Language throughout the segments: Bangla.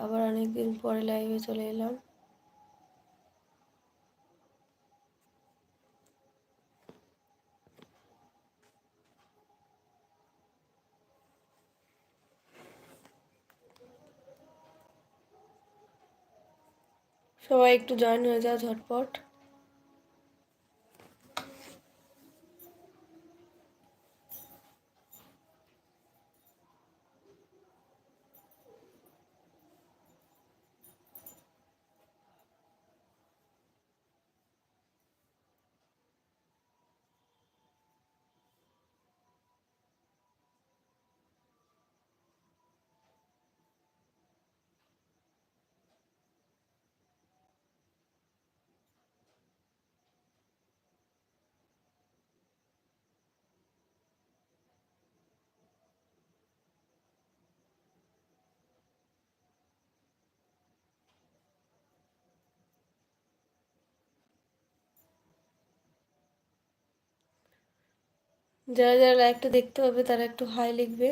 আবার অনেকদিন পরে লাইভে চলে এলাম। সবাই একটু জয়েন হয়ে যাও ঝটপট। যারা যারা লাইকটা দেখতে পাবে তারা একটু হাই লিখবে।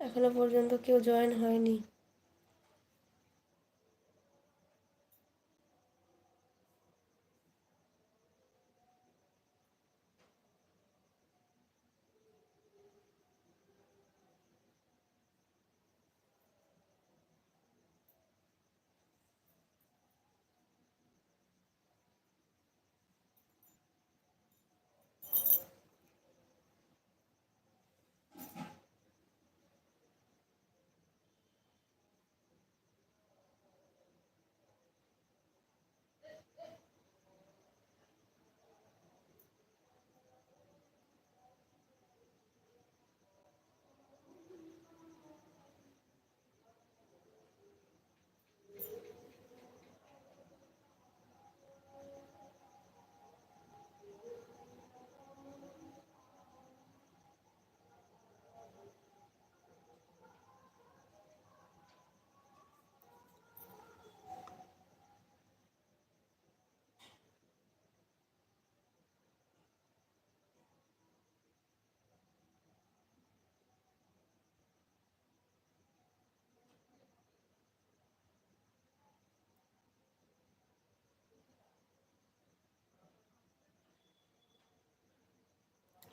এখনও পর্যন্ত কেউ জয়েন হয়নি।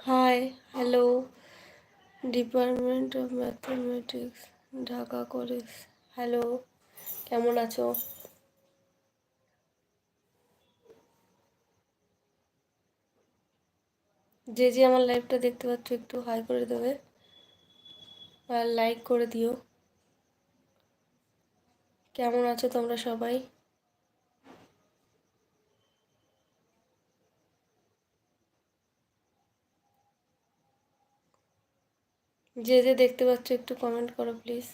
Hi hello department of mathematics Dhaka college. Hello কেমন আছো? যে যে আমার লাইভটা দেখতে পাচ্ছ, একটু হাই করে দেবে। আর লাইক করে দিও। কেমন আছো তোমরা সবাই? যে যে দেখতে পাচ্ছ, একটু কমেন্ট করো প্লিজ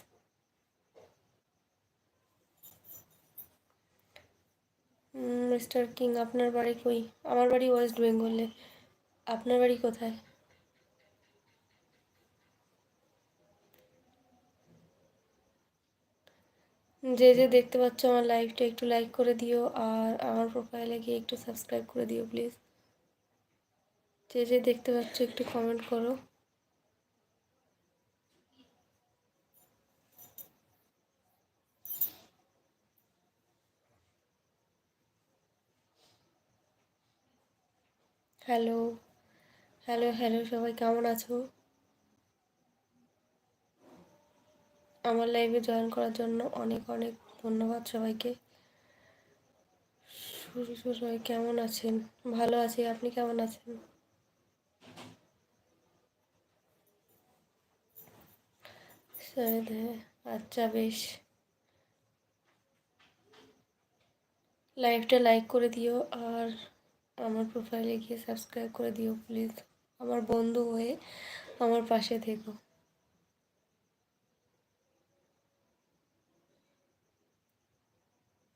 মিস্টার কিং আপনার বাড়ি কই? আমার বাড়ি ওয়েস্ট বেঙ্গলে আপনার বাড়ি কোথায়? যে যে দেখতে পাচ্ছ আমার লাইভটা একটু লাইক করে দিও, আর আমার প্রোফাইলে গিয়ে একটু সাবস্ক্রাইব করে দিও প্লিজ যে যে দেখতে পাচ্ছ, একটু কমেন্ট করো। হ্যালো হ্যালো হ্যালো, সবাই কেমন আছো? আমার লাইভে জয়েন করার জন্য অনেক অনেক ধন্যবাদ সবাইকে। সবাই কেমন আছেন? ভালো আছি, আপনি কেমন আছেন? আচ্ছা বেশ। লাইভটা লাইক করে দিও, আর আমার প্রোফাইলে গিয়ে সাবস্ক্রাইব করে দিও প্লিজ আমার বন্ধু হয়ে আমার পাশে থেকো।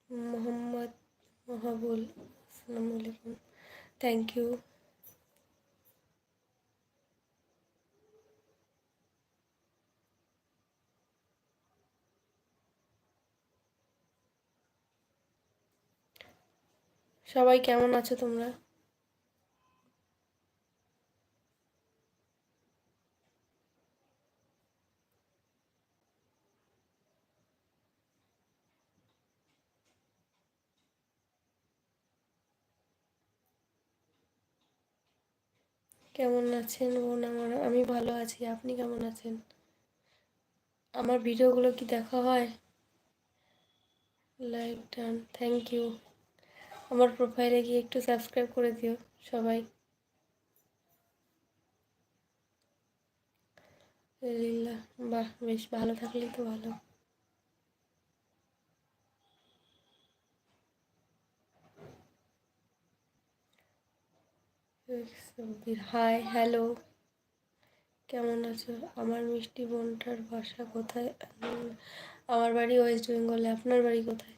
মোহাম্মদ মহাবুল, আসসালামু আলাইকুম। থ্যাংক ইউ সবাই কেমন আছো তোমরা? কেমন আছেন বোন আমার? আমি ভালো আছি। আপনি কেমন আছেন? আমার ভিডিওগুলো কি দেখা হয়? লাইক ডান থ্যাংক ইউ আমার প্রোফাইলে গিয়ে একটু সাবস্ক্রাইব করে দিও, সবাই। বাহ, বেশ ভালো থাকলেই তো ভালো। হাই হ্যালো কেমন আছো? আমার মিষ্টি বোনটার বাসা কোথায়? আমার বাড়ি ওয়েস্ট বেঙ্গলে আপনার বাড়ি কোথায়?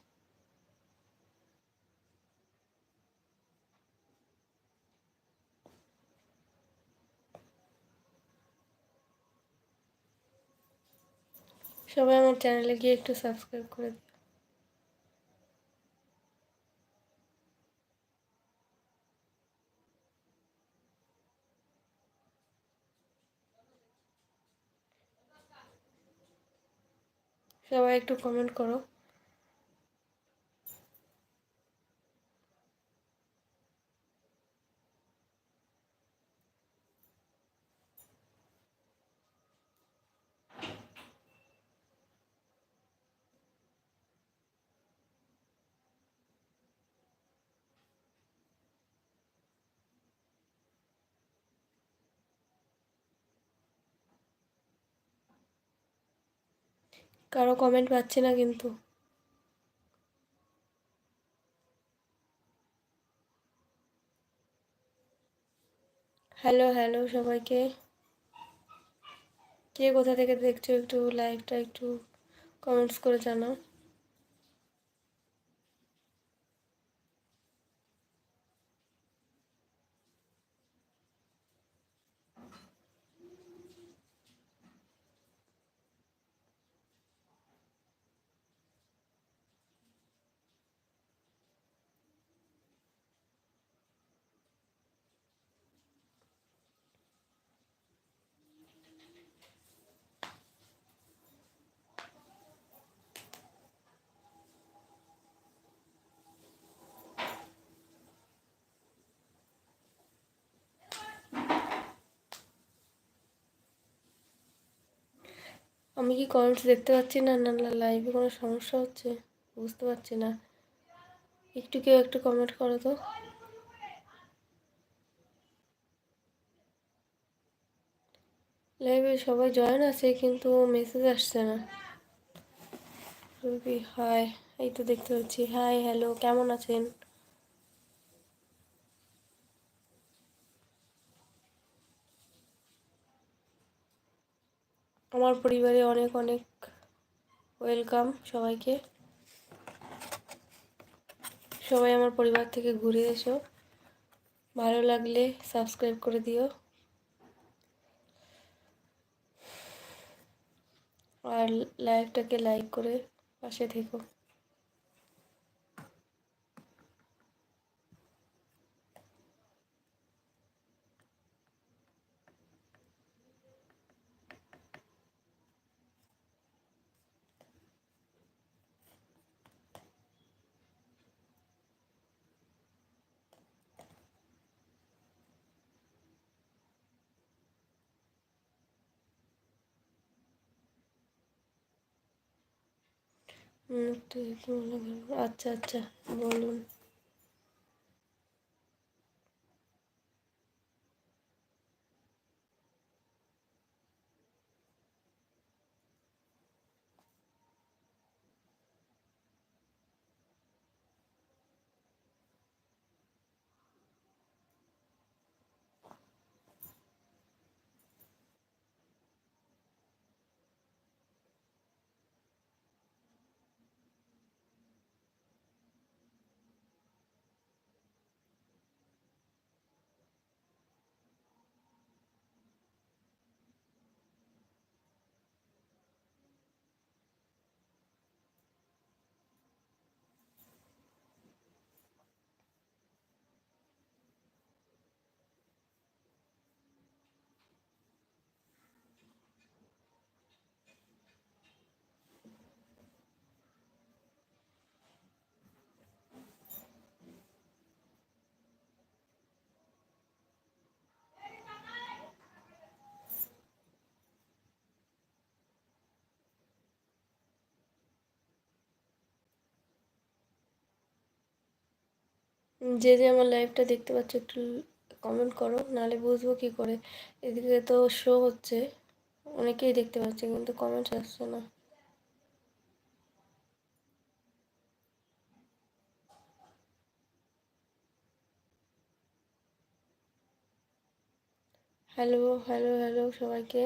সবাই আমার চ্যানেলে গিয়ে একটু সাবস্ক্রাইব করে দিও। সবাই একটু কমেন্ট করো। কারও কমেন্ট পাচ্ছি না কিন্তু। হ্যালো হ্যালো সবাইকে। কে কোথা থেকে দেখছ একটু লাইভটা একটু কমেন্টস করে জানাও। আমি কি কমেন্টস দেখতে পাচ্ছি না? না লাইভে কোনো সমস্যা হচ্ছে? বুঝতে পারছি না। একটু কেউ একটু কমেন্ট করো তো। লাইভে সবাই জয়েন আছে, কিন্তু মেসেজ আসছে না। রবি হাই এই তো দেখতে পাচ্ছি। হাই হ্যালো কেমন আছেন? আমার পরিবারে অনেক অনেক ওয়েলকাম সবাইকে। সবাই আমার পরিবার থেকে ঘুরে এসো। ভালো লাগলে সাবস্ক্রাইব করে দিও। আর লাইভটাকে লাইক করে পাশে থেকো। атча атча болдум যে যে আমার লাইভটা দেখতে পাচ্ছ, একটু কমেন্ট করো, নাহলে বুঝব কি করে। এদিকে তো শো হচ্ছে, অনেকেই দেখতে পাচ্ছে, কিন্তু কমেন্টস আসছে না। হ্যালো হ্যালো হ্যালো সবাইকে।